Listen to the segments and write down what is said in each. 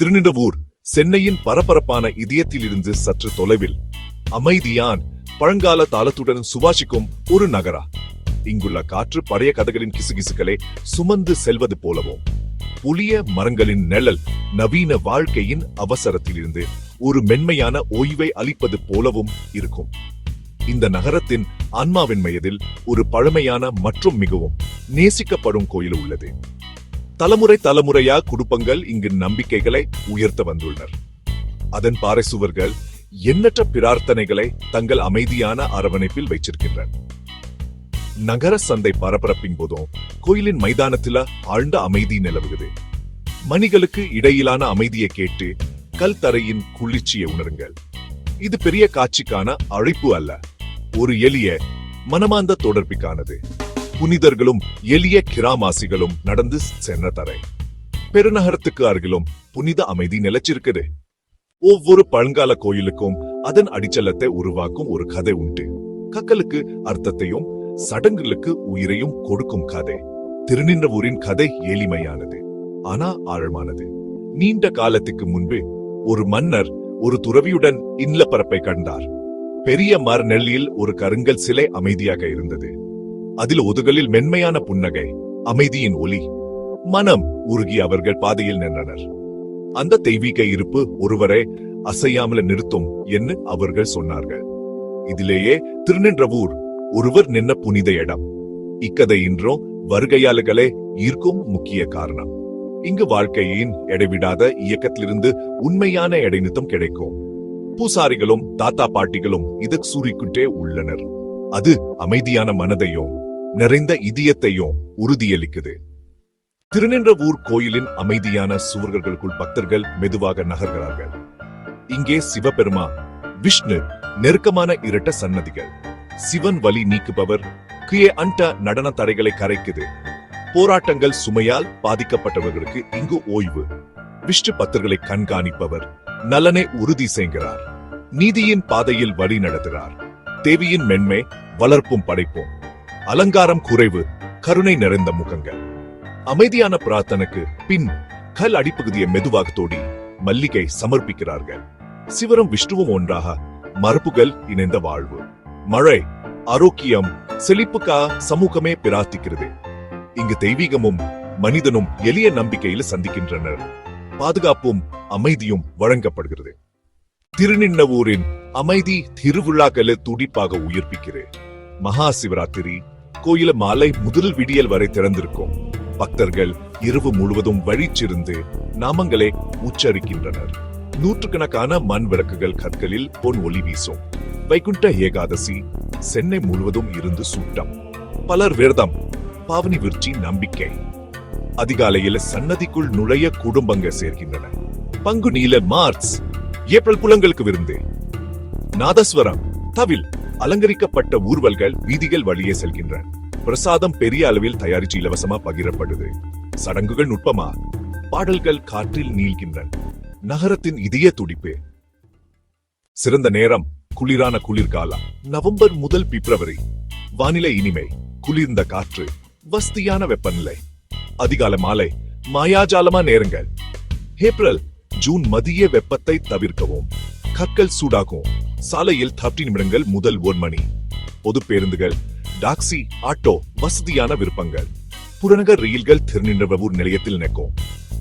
திருநிடவூர் சென்னையின் பரபரப்பான இதயத்திலிருந்து சற்று தொலைவில். அமைதியான் பழங்கால தாளத்துடன் சுவாசிக்கும் ஒரு நகரா? இங்குள்ள காற்று பழைய கதைகளின் கிசுகிசுக்களை சுமந்து செல்வது போலவும். புளிய மரங்களின் நிழல் நவீன வாழ்க்கையின் அவசரத்திலிருந்து ஒரு மென்மையான ஓய்வை அளிப்பது போலவும் இருக்கும். இந்த நகரத்தின் ஆன்மாவின் மையதில் ஒரு பழமையான மற்றும் மிகவும் நேசிக்கப்படும் கோயில் உள்ளது. தலைமுறை தலைமுறையா குடும்பங்கள் இங்கு நம்பிக்கைகளை உயர்த்த வந்துள்ளனர். அதன் பாறை சுவர்கள் எண்ணற்ற பிரார்த்தனைகளை தங்கள் அமைதியான அரவணைப்பில் வைச்சிருக்கின்றன நகர சந்தை பரபரப்பின் போதும் கோயிலின் மைதானத்தில ஆழ்ந்த அமைதி நிலவுகிறது. மணிகளுக்கு இடையிலான அமைதியை கேட்டு கல் தரையின் குளிர்ச்சியை உணருங்கள். இது பெரிய காட்சிக்கான அழைப்பு அல்ல ஒரு எளிய மனமாந்த தொடர்பிக்கானது புனிதர்களும் எளிய கிராமாசிகளும் நடந்து சென்ற தரை பெருநகரத்துக்கு அருகிலும் புனித அமைதி நிலைச்சிருக்குது. ஒவ்வொரு பழங்கால கோயிலுக்கும் அதன் அடிச்சலத்தை உருவாக்கும் ஒரு கதை உண்டு. கக்கலுக்கு அர்த்தத்தையும் சடங்குகளுக்கு உயிரையும் கொடுக்கும் கதை. திருநின்றவூரின் கதை எளிமையானது ஆனா ஆழமானது. நீண்ட காலத்துக்கு முன்பு ஒரு மன்னர் ஒரு துறவியுடன் இல்லப்பரப்பை கண்டார். பெரிய மரநெல்லியில் ஒரு கருங்கல் சிலை அமைதியாக இருந்தது. அதில் ஒதுகளில் மென்மையான புன்னகை அமைதியின் ஒலி மனம் உருகி அவர்கள் பாதையில் நின்றனர். அந்த தெய்வீக இருப்பு ஒருவரை அசையாமல் நிறுத்தும் என்று அவர்கள் சொன்னார்கள். இதிலேயே திருநின்றவூர் ஒருவர் நின்ன புனித இடம். இக்கதை இன்றும் வருகையாளர்களை ஈர்க்கும் முக்கிய காரணம். இங்கு வாழ்க்கையின் எடைவிடாத இயக்கத்திலிருந்து உண்மையான இடைநிறுத்தம் கிடைக்கும். பூசாரிகளும் தாத்தா பாட்டிகளும் இது சூறிக்கிட்டே உள்ளனர். அது அமைதியான மனதையும் நிறைந்த இதயத்தையும் உறுதியளிக்குது. திருநின்றவூர் கோயிலின் அமைதியான சுவர்களுக்குள் பக்தர்கள் மெதுவாக நகர்கிறார்கள். இங்கே சிவபெருமா விஷ்ணு நெருக்கமான இரட்ட சன்னதிகள். சிவன் வலி நீக்குபவர் கியே அண்ட நடன தடைகளை கரைக்குது. போராட்டங்கள் சுமையால் பாதிக்கப்பட்டவர்களுக்கு இங்கு ஓய்வு. விஷ்ணு பக்தர்களை கண்காணிப்பவர் நலனை உறுதி செய்கிறார். நீதியின் பாதையில் வழி நடத்துகிறார். தேவியின் மென்மை வளர்ப்பும் படைப்போம். அலங்காரம் குறைவு கருணை நிறைந்த முகங்கள். அமைதியான பிரார்த்தனைக்கு பின் கல் அடிப்பகுதியை மெதுவாக தோடி மல்லிகை சமர்ப்பிக்கிறார்கள். சிவரும் விஷ்ணுவும் ஒன்றாக மரபுகள் இணைந்த வாழ்வு. மழை ஆரோக்கியம் செழிப்புக்கா சமூகமே பிரார்த்திக்கிறது. இங்கு தெய்வீகமும் மனிதனும் எளிய நம்பிக்கையில் சந்திக்கின்றனர். பாதுகாப்பும் அமைதியும் வழங்கப்படுகிறது. திருநின்னவூரின் அமைதி திருவிழாக்களை துடிப்பாக உயிர்ப்பிக்கிறேன். மகா சிவராத்திரி கோயில மாலை முதல் விடியல் வரை திறந்திருக்கும். பக்தர்கள் இரவு முழுவதும் வழிச்சிருந்து நாமங்களை உச்சரிக்கின்றனர். நூற்றுக்கணக்கான மண் விளக்குகள் கற்களில் பொன் ஒளி வீசும். வைகுண்ட ஏகாதசி சென்னை முழுவதும் இருந்து சூட்டம். பலர் விரதம் பாவனி விருச்சி நம்பிக்கை. அதிகாலையில் சன்னதிக்குள் நுழைய குடும்பங்க சேர்கின்றன பங்கு நீல மார்ச் ஏப்ரல் புலங்களுக்கு விருந்து. நாதஸ்வரம் தவில் அலங்கரிக்கப்பட்ட ஊர்வல்கள் வீதிகள் வழியே செல்கின்றன. பிரசாதம் பெரிய அளவில் தயாரிச்சு இலவசமா பகிரப்படுது. சடங்குகள் நுட்பமா? பாடல்கள் காற்றில் நீள்கின்றன. நகரத்தின் இதய துடிப்பு. சிறந்த நேரம் குளிரான குளிர்காலம். நவம்பர் முதல் பிப்ரவரி. வானிலை இனிமை குளிர்ந்த காற்று வசதியான வெப்பநிலை. அதிகால மாலை மாயாஜாலமா நேரங்கள். ஏப்ரல் ஜூன் மதிய வெப்பத்தை தவிர்க்கவும். கற்கள் சூடாகும். சாலையில் தப்டி நிமிடங்கள் முதல் ஒரு மணி. பொது பேருந்துகள் டாக்ஸி ஆட்டோ வசதியான விருப்பங்கள். புறநகர் ரயில்கள் திருநின்றவூர் நிலையத்தில் நிற்கும்.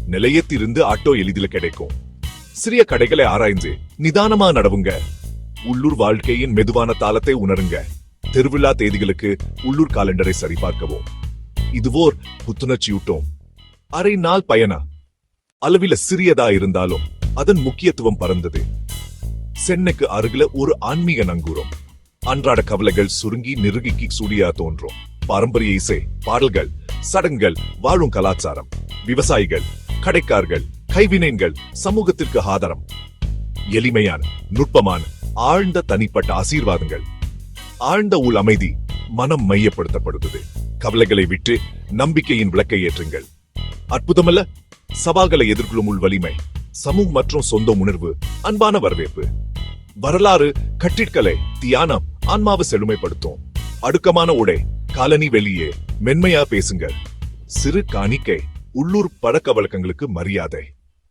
நிலையத்திலிருந்து ஆட்டோ எளிதில் கிடைக்கும். சிறிய கடைகளை ஆராய்ந்து நிதானமா நடவுங்க. உள்ளூர் வாழ்க்கையின் மெதுவான தாளத்தை உணருங்க. திருவிழா தேதிகளுக்கு உள்ளூர் காலண்டரை சரிபார்க்கவும். இதுவோர் புத்துணர்ச்சியூட்டும். அரை நாள் பயணம். அளவில சிறியதா இருந்தாலும் அதன் முக்கியத்துவம் பறந்தது சென்னைக்கு அருகில ஒரு ஆன்மீக நங்கூரம். அன்றாட கவலைகள் சுருங்கி நெருகிக்கு சூடியா தோன்றும். பாரம்பரிய இசை பாடல்கள் சடங்குகள் வாழும் கலாச்சாரம் விவசாயிகள் கடைக்கார்கள் கைவினைகள் சமூகத்திற்கு ஆதாரம். எளிமையான நுட்பமான ஆழ்ந்த தனிப்பட்ட ஆசீர்வாதங்கள். ஆழ்ந்த உள் அமைதி மனம் மையப்படுத்தப்படுகிறது. கவலைகளை விட்டு நம்பிக்கையின் விளக்கை ஏற்றுங்கள். அற்புதமல்ல சவால்களை எதிர்கொள்ளும் உள் வலிமை சமூக மற்றும் சொந்த உணர்வு அன்பான வரவேற்பு. வரலாறு கட்டிட்கலை தியானம் ஆன்மாவை செழுமைப்படுத்தும். அடுக்கமான உடை காலனி வெளியே மென்மையா பேசுங்க சிறு காணிக்கை உள்ளூர் பழக்க வழக்கங்களுக்கு மரியாதை.